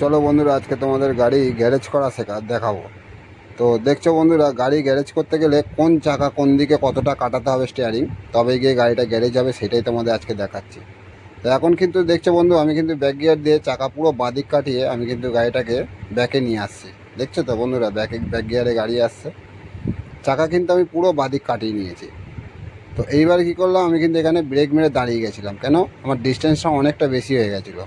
চলো বন্ধুরা, আজকে তোমাদের গাড়ি গ্যারেজ করা শেখা, দেখাবো। তো দেখছ বন্ধুরা, গাড়ি গ্যারেজ করতে গেলে কোন চাকা কোন দিকে কতটা কাটাতে হবে স্টিয়ারিং তবে গিয়ে গাড়িটা গ্যারেজ হবে, সেটাই তোমাদের আজকে দেখাচ্ছি। তো এখন কিন্তু দেখছ বন্ধু, আমি কিন্তু ব্যাক গিয়ার দিয়ে চাকা পুরো বাদিক কাটিয়ে আমি কিন্তু গাড়িটাকে ব্যাকে নিয়ে আসছি। দেখছ তো বন্ধুরা, ব্যাকে ব্যাক গিয়ারে গাড়ি আসছে। চাকা কিন্তু আমি পুরো বাদিক কাটিয়ে নিয়েছি। তো এইবার কি করলাম, আমি কিন্তু এখানে ব্রেক মেরে দাঁড়িয়ে গেছিলাম। কেন? আমার ডিস্টেন্সটা অনেকটা বেশি হয়ে গেছিল।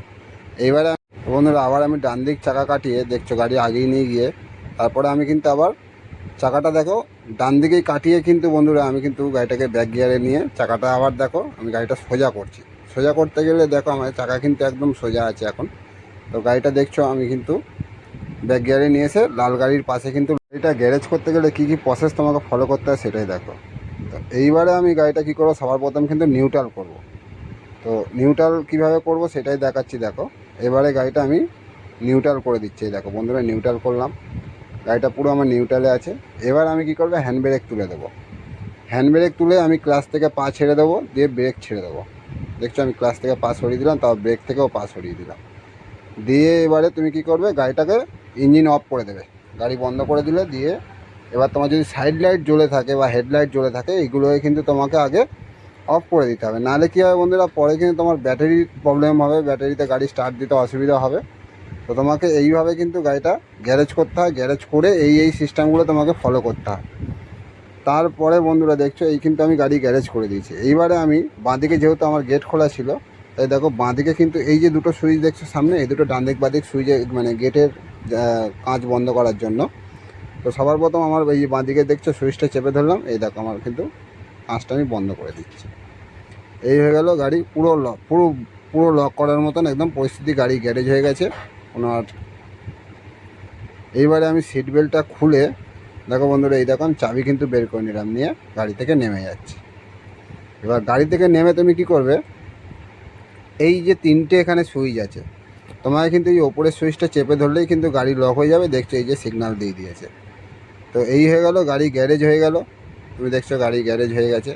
এইবারে বন্ধুরা, আবার আমি ডান দিক চাকা কাটিয়ে দেখছ, গাড়ি আগেই নিয়ে গিয়ে। তারপরে আমি কিন্তু আবার চাকাটা দেখো, ডান দিকেই কাটিয়ে কিন্তু বন্ধুরা, আমি কিন্তু গাড়িটাকে ব্যাক গিয়ারে নিয়ে চাকাটা আবার দেখো, আমি গাড়িটা সোজা করছি। সোজা করতে গেলে দেখো, আমার চাকা কিন্তু একদম সোজা আছে এখন। তো গাড়িটা দেখছ, আমি কিন্তু ব্যাক গিয়ারে নিয়ে এসে লাল গাড়ির পাশে কিন্তু গাড়িটা গ্যারেজ করতে গেলে কী কী প্রসেস তোমাকে ফলো করতে হয় সেটাই দেখো। তো এইবারে আমি গাড়িটা কী করব, সবার প্রথম কিন্তু নিউট্রাল করব। তো নিউট্রাল কীভাবে করব সেটাই দেখাচ্ছি, দেখো। এবারে গাড়িটা আমি নিউট্রাল করে দিচ্ছি দেখো বন্ধুরা নিউট্রাল করলাম। গাড়িটা পুরো আমার নিউট্রালে আছে। এবার আমি কী করব? হ্যান্ড ব্রেক তুলে দেবো। হ্যান্ড ব্রেক তুলে আমি ক্লাস থেকে পা ছেড়ে দেবো, দিয়ে ব্রেক ছেড়ে দেবো। দেখছ আমি ক্লাস থেকে পা সরিয়ে দিলাম তারপর ব্রেক থেকেও পা সরিয়ে দিলাম। দিয়ে এবারে তুমি কি করবে? গাড়িটাকে ইঞ্জিন অফ করে দেবে। গাড়ি বন্ধ করে দিলে, দিয়ে এবার তোমার যদি সাইড লাইট জ্বলে থাকে বা হেডলাইট জ্বলে থাকে এগুলোই কিন্তু তোমাকে আগে অফ করে দিতে হবে। নাহলে কী হবে বন্ধুরা, পরে কিন্তু তোমার ব্যাটারির প্রবলেম হবে ব্যাটারিতে গাড়ি স্টার্ট দিতে অসুবিধা হবে। তো তোমাকে এইভাবে কিন্তু গাড়িটা গ্যারেজ করতে হয় গ্যারেজ করে এই এই সিস্টেমগুলো তোমাকে ফলো করতে হয়। তারপরে বন্ধুরা দেখছ, এই কিন্তু আমি গাড়ি গ্যারেজ করে দিয়েছি। এইবারে আমি বাঁদিকে যেহেতু আমার গেট খোলা ছিল, তাই দেখো বাঁদিকে কিন্তু এই যে দুটো সুইচ দেখছ সামনে, এই দুটো ডান দিক বাদিক সুইচে মানে গেটের কাঁচ বন্ধ করার জন্য। তো সবার প্রথম আমার এই বাঁদিকে দেখছ সুইচটা চেপে ধরলাম, এই দেখো আমার কিন্তু কাঁচটা আমি বন্ধ করে দিচ্ছি। এই হয়ে গেল গাড়ি পুরো লক পুরো পুরো লক করার মতন একদম পরিস্থিতি গাড়ি গ্যারেজ হয়ে গেছে। কোনো আর এইবারে আমি সিট বেল্টটা খুলে, দেখো বন্ধুরা এই দেখো আমি চাবি কিন্তু বের করে নিলাম নিয়ে গাড়ি থেকে নেমে যাচ্ছি। এবার গাড়ি থেকে নেমে তুমি কি করবে? এই যে তিনটে এখানে সুইচ আছে তোমাকে কিন্তু এই ওপরের সুইচটা চেপে ধরলেই কিন্তু গাড়ি লক হয়ে যাবে, দেখছ এই যে সিগনাল দিয়ে দিয়েছে। তো এই হয়ে গেল, গাড়ি গ্যারেজ হয়ে গেল। তুমি দেখছ গাড়ি গ্যারেজ হয়ে গেছে।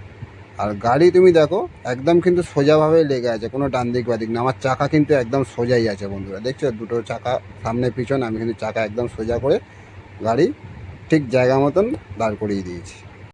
আর গাড়ি তুমি দেখো, একদম কিন্তু সোজাভাবে লেগে আছে, কোনো ডান দিক বা দিক না। আমার চাকা কিন্তু একদম সোজাই আছে বন্ধুরা, দেখছ? দুটো চাকা সামনে পিছন, আমি কিন্তু চাকা একদম সোজা করে গাড়ি ঠিক জায়গা মতন দাঁড় করিয়ে দিয়েছি।